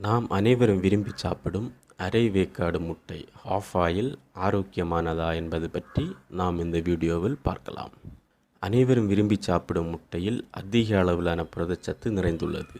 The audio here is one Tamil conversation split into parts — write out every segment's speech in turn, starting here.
நாம் அனைவரும் விரும்பி சாப்பிடும் அரை வேக்காடு முட்டை ஆஃப் ஆயில் ஆரோக்கியமானதா என்பது பற்றி நாம் இந்த வீடியோவில் பார்க்கலாம். அனைவரும் விரும்பி சாப்பிடும் முட்டையில் அதிக அளவிலான புரதச்சத்து நிறைந்துள்ளது.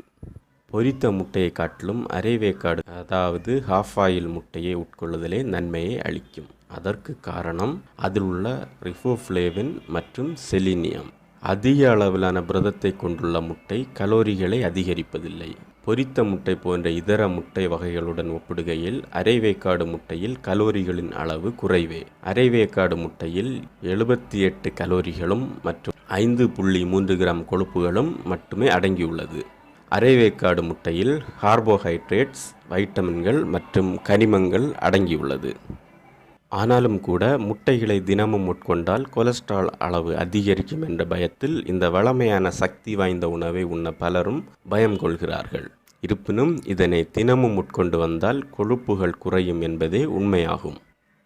பொரித்த முட்டையை காட்டிலும் அரை வேக்காடு அதாவது ஹாஃப் ஆயில் முட்டையை உட்கொள்ளுதலே நன்மையை அளிக்கும். அதற்கு காரணம் அதில் உள்ள ரிஃபோஃப்ளேவின் மற்றும் செலினியம் அதிக அளவிலான புரதத்தை கொண்டுள்ள முட்டை கலோரிகளை அதிகரிப்பதில்லை. பொரித்த முட்டை போன்ற இதர முட்டை வகைகளுடன் ஒப்பிடுகையில் அரைவேக்காடு முட்டையில் கலோரிகளின் அளவு குறைவே. அரைவேக்காடு முட்டையில் எழுபத்தி எட்டு கலோரிகளும் மற்றும் ஐந்து புள்ளி மூன்று கிராம் கொழுப்புகளும் மட்டுமே அடங்கியுள்ளது. அரைவேக்காடு முட்டையில் கார்போஹைட்ரேட்ஸ் வைட்டமின்கள் மற்றும் கனிமங்கள் அடங்கியுள்ளது. ஆனாலும் கூட முட்டைகளை தினமும் உட்கொண்டால் கொலஸ்ட்ரால் அளவு அதிகரிக்கும் என்ற பயத்தில் இந்த வளமையான சக்தி வாய்ந்த உணவை உண்ண பலரும் பயம் கொள்கிறார்கள். இருப்பினும் இதனை தினமும் உட்கொண்டு வந்தால் கொழுப்புகள் குறையும் என்பதே உண்மையாகும்.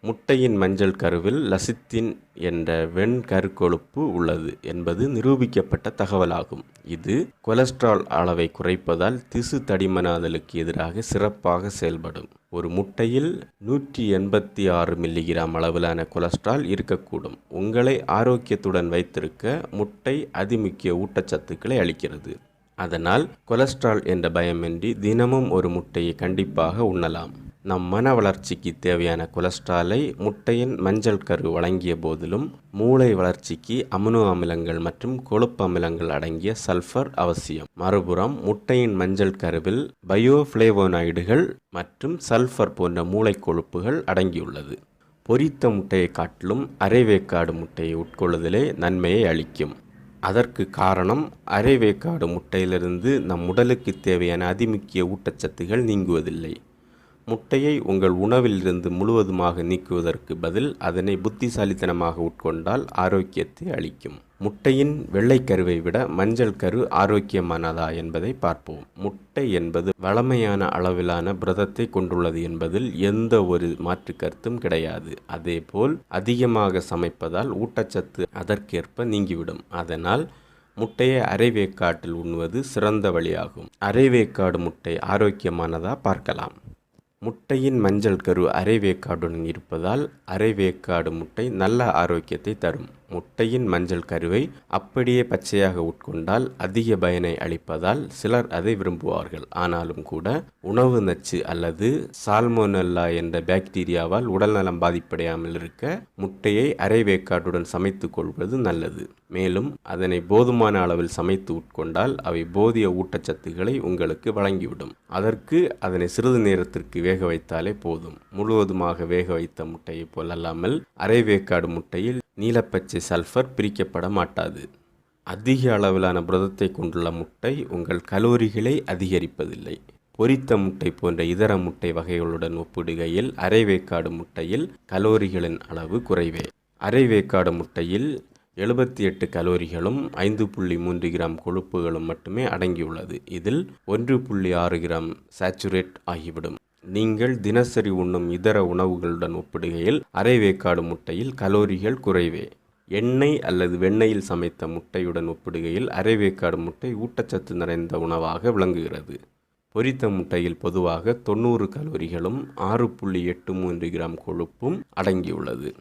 முட்டையின் மஞ்சள் கருவில் லசித்தின் என்ற வெண் கருக்கொழுப்பு உள்ளது என்பது நிரூபிக்கப்பட்ட தகவலாகும். இது கொலஸ்ட்ரால் அளவை குறைப்பதால் திசு தடிமனாதலுக்கு எதிராக சிறப்பாக செயல்படும். ஒரு முட்டையில் நூற்றி எண்பத்தி ஆறு மில்லிகிராம் அளவிலான கொலஸ்ட்ரால் இருக்கக்கூடும். உங்களை ஆரோக்கியத்துடன் வைத்திருக்க முட்டை அதிமுக்கிய ஊட்டச்சத்துக்களை அளிக்கிறது. அதனால் கொலஸ்ட்ரால் என்ற பயமின்றி தினமும் ஒரு முட்டையை கண்டிப்பாக உண்ணலாம். நம் மன வளர்ச்சிக்கு தேவையான கொலஸ்ட்ராலை முட்டையின் மஞ்சள் கரு வழங்கிய போதிலும் மூளை வளர்ச்சிக்கு அமினோ அமிலங்கள் மற்றும் கொழுப்பு அமிலங்கள் அடங்கிய சல்ஃபர் அவசியம். மறுபுறம் முட்டையின் மஞ்சள் கருவில் பயோஃப்ளேவோனாய்டுகள் மற்றும் சல்ஃபர் போன்ற மூளை கொழுப்புகள் அடங்கியுள்ளது. பொரித்த முட்டையை காட்டிலும் அரைவேக்காடு முட்டையை உட்கொள்ளுதலே நன்மையை அளிக்கும். அதற்கு காரணம் அரைவேக்காடு முட்டையிலிருந்து நம் உடலுக்கு தேவையான அதிமுக்கிய ஊட்டச்சத்துகள் நீங்குவதில்லை. முட்டையை உங்கள் உணவிலிருந்து முழுவதுமாக நீக்குவதற்கு பதில் அதனை புத்திசாலித்தனமாக உட்கொண்டால் ஆரோக்கியத்தை அளிக்கும். முட்டையின் வெள்ளைக்கருவை விட மஞ்சள் கரு ஆரோக்கியமானதா என்பதை பார்ப்போம். முட்டை என்பது வளமையான அளவிலான புரதத்தை கொண்டுள்ளது என்பதில் எந்த ஒரு மாற்று கருத்தும் கிடையாது. அதேபோல் அதிகமாக சமைப்பதால் ஊட்டச்சத்து அதற்கேற்ப நீங்கிவிடும். அதனால் முட்டையை அரைவேக்காட்டில் உண்ணுவது சிறந்த வழியாகும். அரைவேக்காடு முட்டை ஆரோக்கியமானதா பார்க்கலாம். முட்டையின் மஞ்சள் கரு அரைவேக்காடுடன் இருப்பதால் அரைவேக்காடு முட்டை நல்ல ஆரோக்கியத்தை தரும். முட்டையின் மஞ்சள் கருவை அப்படியே பச்சையாக உட்கொண்டால் அதிக பயனை அளிப்பதால் சிலர் அதை விரும்புவார்கள். ஆனாலும் கூட உணவு நச்சு அல்லது சால்மோனல்லா என்ற பாக்டீரியாவால் உடல்நலம் பாதிப்படையாமல் இருக்க முட்டையை அரைவேக்காடுடன் சமைத்து கொள்வது நல்லது. மேலும் அதனை போதுமான அளவில் சமைத்து உட்கொண்டால் அவை போதிய ஊட்டச்சத்துக்களை உங்களுக்கு வழங்கிவிடும். அதற்கு அதனை சிறிது நேரத்திற்கு வேக வைத்தாலே போதும். முழுவதுமாக வேக வைத்த முட்டையை போலல்லாமல் அரை வேக்காடு முட்டையில் நீலப்பச்சை சல்ஃபர் பிரிக்கப்பட மாட்டாது. அதிக அளவிலான புரதத்தை கொண்டுள்ள முட்டை உங்கள் கலோரிகளை அதிகரிப்பதில்லை. பொரித்த முட்டை போன்ற இதர முட்டை வகைகளுடன் ஒப்பிடுகையில் அரைவேக்காடு முட்டையில் கலோரிகளின் அளவு குறைவே. அரைவேக்காடு முட்டையில் எழுபத்தி எட்டு கலோரிகளும் ஐந்து புள்ளி மூன்று கிராம் கொழுப்புகளும் மட்டுமே அடங்கியுள்ளது. இதில் ஒன்று புள்ளி ஆறு கிராம் சாச்சுரேட் ஆகிவிடும். நீங்கள் தினசரி உண்ணும் இதர உணவுகளுடன் ஒப்பிடுகையில் அரைவேக்காடு முட்டையில் கலோரிகள் குறைவே. எண்ணெய் அல்லது வெண்ணெயில் சமைத்த முட்டையுடன் ஒப்பிடுகையில் அரைவேக்காடு முட்டை ஊட்டச்சத்து நிறைந்த உணவாக விளங்குகிறது. பொரித்த முட்டையில் பொதுவாக தொண்ணூறு கலோரிகளும் ஆறு புள்ளி எட்டு மூன்று கிராம் கொழுப்பும் அடங்கியுள்ளது.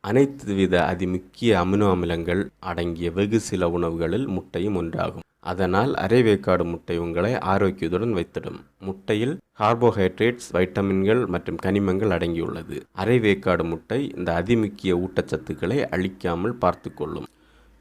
அனைத்து வித அதிமுக்கிய அமினோ அமிலங்கள் அடங்கிய வெகு சில உணவுகளில் முட்டையும் ஒன்றாகும். அதனால் அரைவேக்காடு முட்டை உங்களை ஆரோக்கியத்துடன் வைத்திடும். முட்டையில் கார்போஹைட்ரேட்ஸ் வைட்டமின்கள் மற்றும் கனிமங்கள் அடங்கியுள்ளது. அரைவேக்காடு முட்டை இந்த அதிமுக்கிய ஊட்டச்சத்துக்களை அழிக்காமல் பார்த்துக்கொள்ளும்.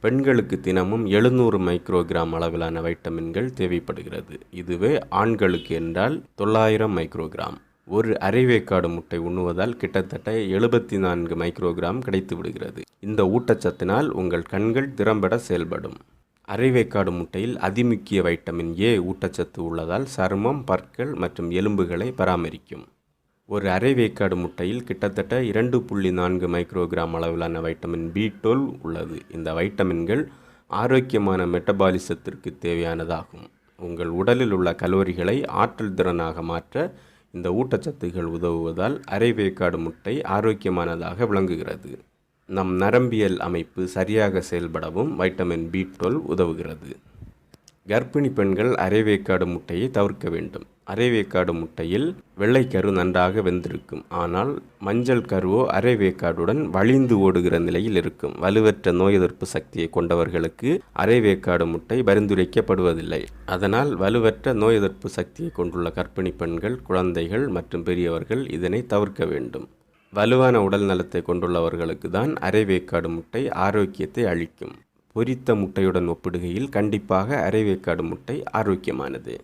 பெண்களுக்கு தினமும் எழுநூறு மைக்ரோகிராம் அளவிலான வைட்டமின்கள் தேவைப்படுகிறது. இதுவே ஆண்களுக்கு என்றால் தொள்ளாயிரம் மைக்ரோகிராம். ஒரு அரைவேக்காடு முட்டை உண்ணுவதால் கிட்டத்தட்ட எழுபத்தி நான்கு மைக்ரோகிராம் கிடைத்து விடுகிறது இந்த ஊட்டச்சத்தினால் உங்கள் கண்கள் திறம்பட செயல்படும். அரைவேக்காடு முட்டையில் அதிமுக்கிய வைட்டமின் ஏ ஊட்டச்சத்து உள்ளதால் சருமம் பற்கள் மற்றும் எலும்புகளை பராமரிக்கும். ஒரு அரைவேக்காடு முட்டையில் கிட்டத்தட்ட இரண்டு புள்ளி நான்கு மைக்ரோகிராம் அளவிலான வைட்டமின் பி டுவெல் உள்ளது. இந்த வைட்டமின்கள் ஆரோக்கியமான மெட்டபாலிசத்திற்கு தேவையானதாகும். உங்கள் உடலில் உள்ள கலோரிகளை ஆற்றல் திறனாக மாற்ற இந்த ஊட்டச்சத்துகள் உதவுவதால் அரைவேக்காடு முட்டை ஆரோக்கியமானதாக விளங்குகிறது. நம் நரம்பியல் அமைப்பு சரியாக செயல்படவும் வைட்டமின் பி டுவெல் உதவுகிறது. கர்ப்பிணி பெண்கள் அரைவேக்காடு முட்டையை தவிர்க்க வேண்டும். அரைவேக்காடு முட்டையில் வெள்ளைக்கரு நன்றாக வெந்திருக்கும். ஆனால் மஞ்சள் கருவோ அரைவேக்காடுடன் வழிந்து ஓடுகிற நிலையில் இருக்கும். வலுவற்ற நோய் எதிர்ப்பு சக்தியை கொண்டவர்களுக்கு அரைவேக்காடு முட்டை பரிந்துரைக்கப்படுவதில்லை. அதனால் வலுவற்ற நோய் எதிர்ப்பு சக்தியை கொண்டுள்ள கர்ப்பிணி பெண்கள் குழந்தைகள் மற்றும் பெரியவர்கள் இதனை தவிர்க்க வேண்டும். வலுவான உடல் நலத்தை கொண்டுள்ளவர்களுக்கு தான் அரைவேக்காடு முட்டை ஆரோக்கியத்தை அளிக்கும். பொரித்த முட்டையுடன் ஒப்பிடுகையில் கண்டிப்பாக அரைவேக்காடு முட்டை ஆரோக்கியமானது.